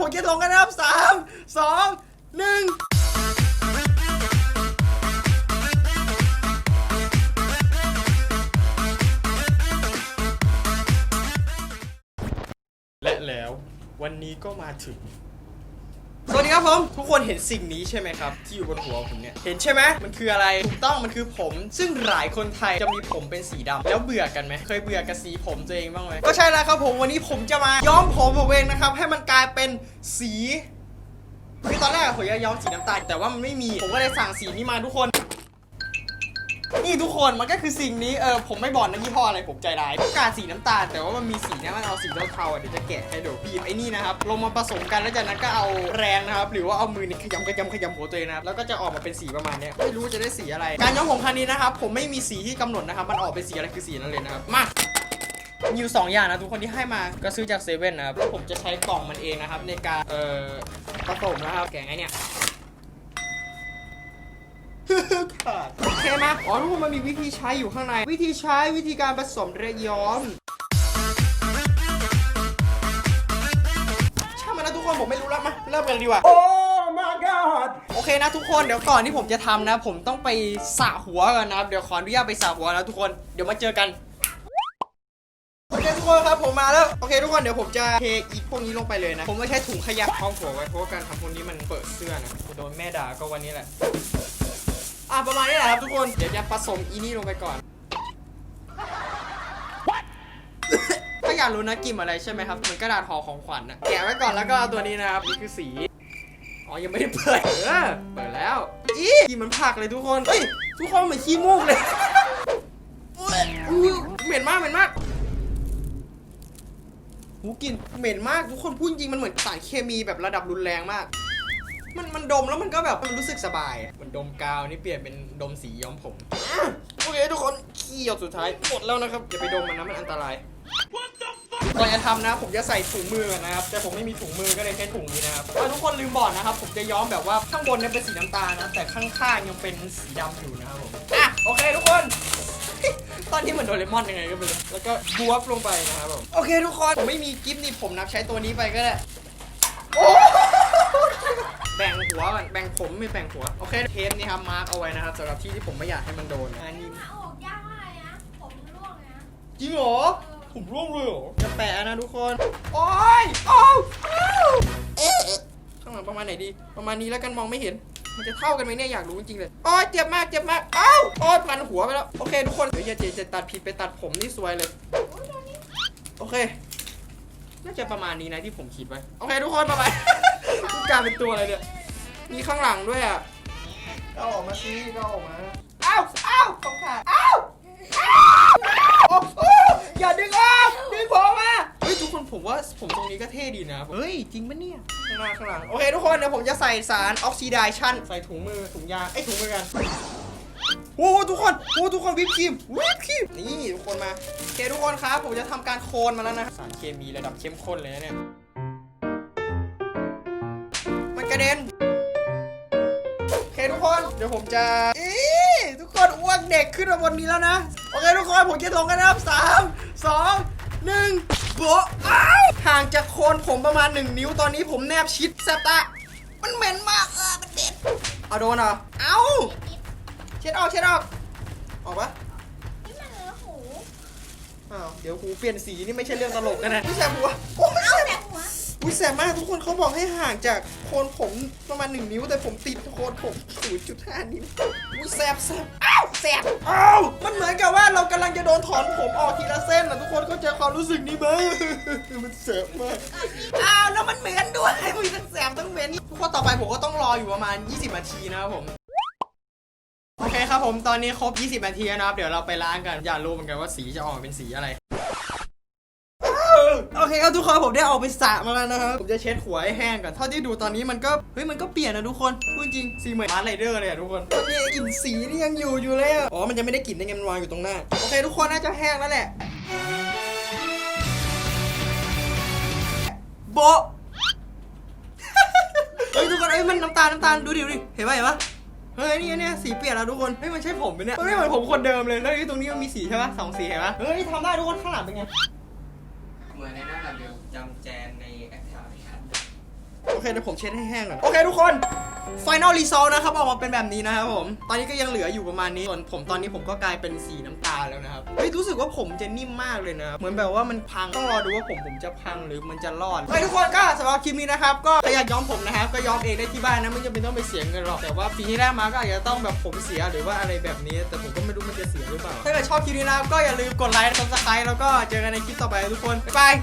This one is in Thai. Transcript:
ผมจะทงกันนะครับสามสองหนึ่งและแล้ววันนี้ก็มาถึง ครับผม ทุกคนเห็นสิ่งนี้ใช่ไหมครับ ที่อยู่บนหัวผมเนี่ย เห็นใช่ไหมมันคืออะไร ถูกต้องมันคือผม ซึ่งหลายคนไทยจะมีผมเป็นสีดำแล้วเบื่อกันไหม เคยเบื่อกับสีผมตัวเองบ้างไหมก็ใช่แล้วครับผมวันนี้ผมจะมาย้อมผมผมเองนะครับ ให้มันกลายเป็นสีคือตอนแรกผมจะย้อมสีน้ำตาลแต่ว่ามันไม่มี ผมก็เลยสั่งสีนี้มาทุกคน นี่ทุกคนมันก็คือสิ่งนี้เออผมไม่บอกนะยี่ห้ออะไรผมใจร้ายต้องการสีน้ำตาล แต่ว่ามันมีสีเนี้มันเอาสีเทาๆอะเดี๋ยวจะแกะให้ดูบีบไอ้นี่นะครับลงมาผสมกันแล้วจากนั้นก็เอาแรงนะครับหรือว่าเอามือนี่ขยำขยำขยำหัวตัวเองนะครับแล้วก็จะออกมาเป็นสีประมาณเนี้ยไม่รู้จะได้สีอะไร การย้อมผมครั้งนี้นะครับผมไม่มีสีที่กำหนดนะครับมันออกเป็นสีอะไรคือสีนั้นเลยนะครับมามีอยู่สองอย่างนะทุกคนที่ให้มาก็ซื้อจากเซเว่นนะครับแล้วผมจะใช้กล่องมันเองนะครับในการเอ่อผสมนะครับแกะไงเนี่ย ขาดโอเคไหมอ๋อทุกคนมันมีวิธีใช้อยู่ข้างใน วิธีใช้วิธีการผสมและย้อมช่างมันนะทุกคนผมไม่รู้แล้วมาเริ่มกันเลยดีกว่า โอ้ my god โอเคนะทุกคนเดี๋ยวก่อนที่ผมจะทำนะ ผมต้องไปสระหัวก่อนนะครับเดี๋ยวขออนุญาตไปสระหัวนะทุกคนเดี๋ยวมาเจอกันโอเคทุกคนครับผมมาแล้วโอเคทุกคนเดี๋ยวผมจะเทอีกพวกนี้ลงไปเลยนะ ผมไม่ใช้ถุงขยะห้องหัวไว้เพราะว่าการทำพวกนี้มันเปิดเสื้อนะจะโดนแม่ด่าก็วันนี้แหละอะ ประมาณนี้แหละครับทุกคน เดี๋ยวจะผสมอีนี่ลงไปก่อน ถ้าอยากรู้นะกลิ่นอะไรใช่ไหมครับเหมือนกระดาษห่อของขวัญนะแกะไว้ก่อนแล้วก็เอาตัวนี้นะครับนี่คือสี อ๋อ ยังไม่ได้เปิด เออ เปิดแล้ว อีกลิ่นมันผักเลยทุกคน เฮ้ย ทุกคนเหมือนขี้มูกเลยอุ๊ยอุ๊ยเหม็นมากเหม็นมาก หูกลิ่นเหม็นมากทุกคนพูดจริงมันเหมือนสารเคมีแบบระดับรุนแรงมาก มันมันดมแล้วมันก็แบบมันรู้สึกสบายอะมันดมกาวนี่เปลี่ยนเป็นดมสีย้อมผมอะโอเคทุกคนขี้หยดสุดท้ายหมดแล้วนะครับอย่าไปดมมันนะมันอันตราย ก่อนจะทำนะผมจะใส่ถุงมือก่อนนะครับ แต่ผมไม่มีถุงมือก็เลยใช้ถุงนี้นะครับอะทุกคนลืมบอกนะครับ ผมจะย้อมแบบว่าข้างบนเนี่ยเป็นสีน้ำตาลนะแต่ข้างๆยังเป็นสีดำอยู่นะครับผมอะโอเคทุกคน ตอนนี้เหมือนโดเรมอนยังไงก็ไม่รู้แล้วก็บวบลงไปนะครับผมโอเคทุกคนผมไม่มีกิฟต์นี่ผมนับใช้ตัวนี้ไปก็ได้โอ้ แบ่งหัวก่อนแบ่งผมไม่แบ่งหัว โอเค เทปนี้ครับมาร์กเอาไว้นะครับสำหรับที่ที่ผมไม่อยากให้มันโดนอันนี้ถ้าออกยากมากเลยนะ ผมร่วงเลยนะ จริงเหรอ ผมร่วงเลยเหรอ จะแปะนะทุกคน โอ้ยโอ้วอ้าวเอ๊ะข้างหลังประมาณไหนดี ประมาณนี้แล้วกันมองไม่เห็น มันจะเท่ากันไหมเนี่ยอยากรู้จริงๆเลยโอ้ยเจ็บมากเจ็บมากอ้าวโอ้ยพันหัวไปแล้ว โอเคทุกคน เดี๋ยวอย่าเจจะตัดผิดไปตัดผมนี่ซวยเลย โอเค น่าจะประมาณนี้นะที่ผมคิดไว้ โอเคทุกคนประมาณ กลายเป็นตัวอะไรเนี่ย มีข้างหลังด้วยอะ ก็ออกมาซิก็ออกมาอ้าวอ้าวตรงขาอ้าวอ้าวโอ้โหอย่าดึงออกดึงผมมาเฮ้ยทุกคนผมว่าผมตรงนี้ก็เท่ดีนะ เฮ้ย จริงปะเนี่ย ข้างหน้าข้างหลัง โอเคทุกคนเดี๋ยวผมจะใส่สารออกซิไดชันใส่ถุงมือถุงยางไอ้ยถุงมือกัน โอ้โหทุกคนโอ้โหทุกคนวิปครีมวิปครีมนี่ทุกคนมาโอเคทุกคนครับ ผมจะทำการโคลนมาแล้วนะ สารเคมีระดับเข้มข้นเลยนะเนี่ยมันกระ เด็นโอเคทุกคนเดี๋ยวผมจะอีทุกคนอ้วกเด็กขึ้นมาบนนี้แล้วนะ โอเคทุกคนผมจะลงกันนะครับสามสองหนึ่งโบะอ้าวห่างจากโคนผมประมาณ 1 นิ้วตอนนี้ผมแนบชิดแซบตามันเหม็นมากเออมันเด็ดเอาโดนเหรอเอาเช็ดออกเช็ดออกออกปะนี่มันเหลือหูอ้าวเดี๋ยวหูเปลี่ยนสีนี่ไม่ใช่เรื่องตลกกันนะพี่แซมหัวโอ้ยเอาแสบแต่หัวอุ้ย แสบมากทุกคนเขาบอกให้ห่างจากโคนผมประมาณ 1 นิ้ว แต่ผมติดโคนผม 0.5 นิ้วอุ้ยแสบแสบอ้าวแสบอ้าวมันเหมือนกับว่าเรากำลังจะโดนถอนผมออกทีละเส้นนะทุกคนเข้าใจความรู้สึกนี้ไหมมันแสบมากอ้าวแล้วมันเหม็นด้วยมันทั้งแสบทั้งเหม็นทุกคนต่อไปผมก็ต้องรออยู่ประมาณ 20 นาทีนะครับผมโอเคครับผมตอนนี้ครบ 20 นาทีแล้วนะครับ เดี๋ยวเราไปล้างกัน อยากรู้เหมือนกันว่าสีจะออกมาเป็นสีอะไรโอ เคครับทุกคนผมได้ออกไปสระมาแล้วนะครับผมจะเช็ดหัวให้แห้งก่อนเท่าที่ดูตอนนี้มันก็เฮ้ยมันก็เปลี่ยนนะทุกคนพูดจริงสีเหมือนมาร์ไรเดอร์เลยอะทุกคนนี่กลิ่นสีนี่ยังอยู่อยู่เลยอะอ๋อมันจะไม่ได้กลิ่นได้ไงมันวางอยู่ตรงหน้าโอเค ทุกคนน่าจะแห้งแล้วแหละโบเฮ้ยทุกคนเอ้ยมันน้ำตาลน้ำตาลดูดิดูดิเห็นปะเห็นปะเฮ้ยนี่เนี่ยสีเปลี่ยนแล้วทุกคนเฮ้ยมันใช่ผมไหมเนี่ยมันไม่เหมือนผมคนเดิมเลยแล้วนี่ตรงนี้มันมีสีใช่ปะสองสีเห็นปะเฮ้ยทำได้ทุกคนข้างหลังเป็นไง มือนในหน้าเบลจำแจนในแอคชั่นเคเดี๋ยวผมเช็ดให้แห้งก่อน โอเคทุกคน Final Result นะครับออกมาเป็นแบบนี้นะครับผม ตอนนี้ก็ยังเหลืออยู่ประมาณนี้ ส่วนผมตอนนี้ผมก็กลายเป็นสีน้ำตาลแล้วนะครับ เฮ้ยรู้สึกว่าผมจะนิ่มมากเลยนะ เหมือนแบบว่ามันพัง ต้องรอดูว่าผมผมจะพังหรือมันจะรอดเฮ้ยทุกคนก็สำหรับคลิปนี้นะครับ ก็ใครอยากย้อมผมนะครับ ก็ย้อมเองได้ที่บ้านนะไม่จำเป็นต้องไปเสียเงินหรอก แต่ว่าปีที่แรกมาก็อาจจะต้องแบบผมเสียหรือว่าอะไรแบบนี้ แต่ผมก็ไม่รู้มันจะเสียหรือเปล่า ถ้าเกิดชอบคลิปนี้นะครับก็อย่าลืมกดไลค์ subscribe แล้วก็เจอกันในคลิปต่อไปทุกคนบ๊ายบาย